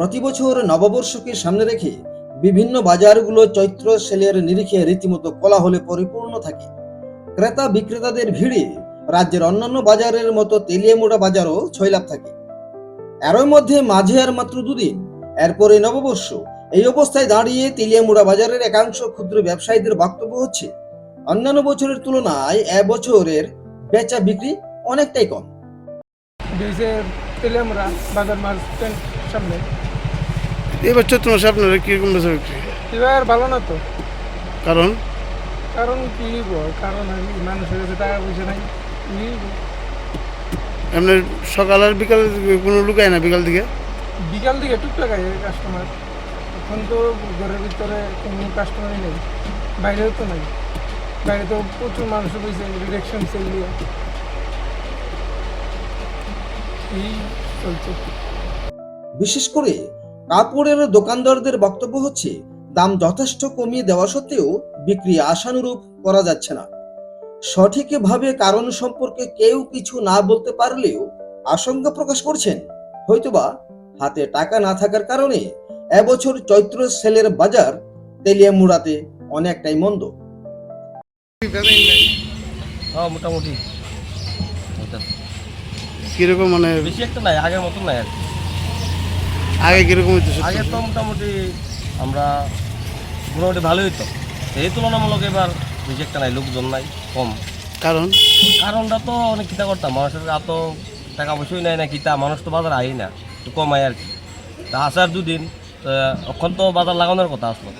প্রতি বছর নববর্ষকে সামনে রেখে বিভিন্ন বাজারগুলো চৈত্র সেলের নিরিখে রীতিমতো কোলাহলে পরিপূর্ণ থাকে। ক্রেতা বিক্রেতাদের ভিড়ে রাজ্যের অন্যান্য বাজারের মতো তেলিয়ামুড়া বাজারও ছয়লাভ থাকে। এরই মধ্যে মাঝে আর মাত্র দুদিন এরপরে নববর্ষ। এই অবস্থায় দাঁড়িয়ে তেলিয়ামুড়া বাজারের একাংশ ক্ষুদ্র ব্যবসায়ীদের বক্তব্য হচ্ছে, অন্যান্য বছরের তুলনায় এবছরের বেচা বিক্রি অনেকটাই কম। বাজার মাছ সামনে এবার চৈত্র মাসে আপনারা কীরকম বেচা বিক্রি? এবার ভালো না তো। কারণ? কারণ কি কারণ আমি মানুষের কাছে টাকা পয়সা নাই আপনার সকাল আর বিকাল কোনো লুকায় না বিকাল দিকে? বিকাল দিকে টুকটাক আয় কাস্টমার এখন তো ঘরের ভিতরে কোনো কাস্টমারই নেই বাইরেও তো নাই। বাইরে তো প্রচুর মানুষ ডিরেকশন সেল দিয়ে এই চলছে। বিশেষ করে কাপড়ের দোকানদারদের বক্তব্য হচ্ছে দাম যথেষ্ট কমিয়ে দেওয়া সত্ত্বেও বিক্রি আশানুরূপ করা যাচ্ছে না। সঠিকভাবে কারণ সম্পর্কে কেউ কিছু না বলতে পারলেও আশঙ্কা প্রকাশ করছেন। হয়তোবা হাতে টাকা না থাকার কারণে এবছর চৈত্র সেলের বাজার তেলিয়ামুড়াতে অনেকটাই মন্দ। হ্যাঁ মোটামুটি। কীরকম মানে বেশি একটা নাই আগের মতন নাই আর কি। আগে কীরকম হইতো আগে তো মোটামুটি আমরা মোটামুটি ভালোই হইতো এই তুলনামূলক এবার একটা নাই লোকজন নাই কম কারণ কারণটা তো অনেক কিতা করতাম মানুষের এত টাকা পয়সাই নাই না কিতা মানুষ তো বাজার আই না একটু কম আয় আর কি তা আসার দুদিন তখন তো বাজার লাগানোর কথা আসলো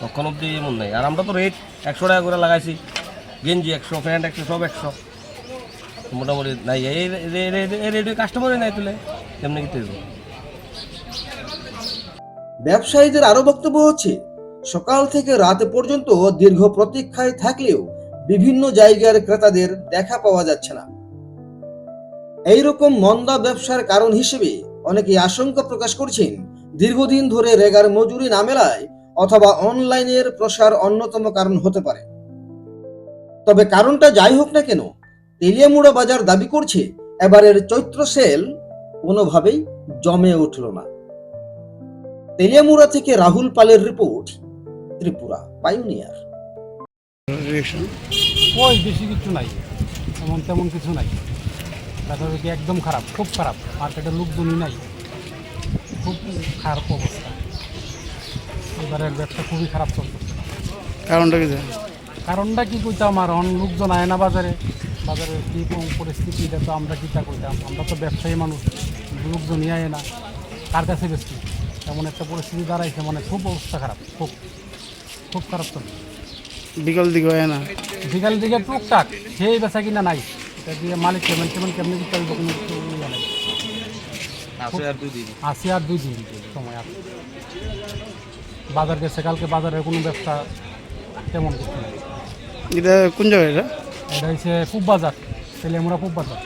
তখন অবধি এমন নাই আর আমরা তো রেট একশো টাকা করে লাগাইছি গেঞ্জি একশো প্যান্ট একশো সব একশো মোটামুটি নাই এই রেটে কাস্টমারই নাই তুলে তেমনি কি তুলবো ব্যবসায়ীদের আরও বক্তব্য হচ্ছে, সকাল থেকে রাত পর্যন্ত দীর্ঘ প্রতীক্ষায় থাকলেও বিভিন্ন জায়গার ক্রেতাদের দেখা পাওয়া যাচ্ছে না। এইরকম মন্দা ব্যবসার কারণ হিসেবে অনেকে আশঙ্কা প্রকাশ করছেন, দীর্ঘদিন ধরে রেগার মজুরি না মেলায় অথবা অনলাইনের প্রসার অন্যতম কারণ হতে পারে। তবে কারণটা যাই হোক না কেন, তেলিয়ামুড়া বাজার দাবি করছে, এবারের চৈত্র সেল কোনোভাবেই জমে উঠল না। তেলিয়ামুড়া থেকে রাহুল পালের রিপোর্ট ত্রিপুরা পাইওনিয়ার ওই বেশি কিছু নাই এমন তেমন কিছু নাই। ব্যবসা একদম খারাপ খুব খারাপ মার্কেটে লোকজনই নাই। খুব খারাপ অবস্থা। এবারের ব্যবসা খুবই খারাপ চলতেছে কারণটা কি? কারণটা কি কইতাম আর অন লোকজন আয় না বাজারে। বাজারের কী কোন পরিস্থিতি এটা তো আমরা কিতা কইতাম? আমরা তো ব্যবসায়ী মানুষ লোকজনই আয় না। কার কাছে বেশি এমন একটা পরিস্থিতি দাঁড়াইছে মানে খুব অবস্থা খারাপ খুব খুব খারাপ চলছে বিকাল দিকে হয় না? বিকাল দিকে টুকটাক সেই বেচা কিনা নাই। এটা দিয়ে মালিক পেমেন্ট পেমেন্ট কেমনি দিতে হবে কোনো কিছু ইয়ে নাই। আছে আর দুই দিন। আসি আর দুই দিন সময় আছে। বাজার গেছে কালকে বাজারের কোনো ব্যবসা তেমন কিছু নাই। এটা কোন জায়গায় এটা? এটা হচ্ছে পূব বাজার তেলিয়ামুড়া পূব বাজার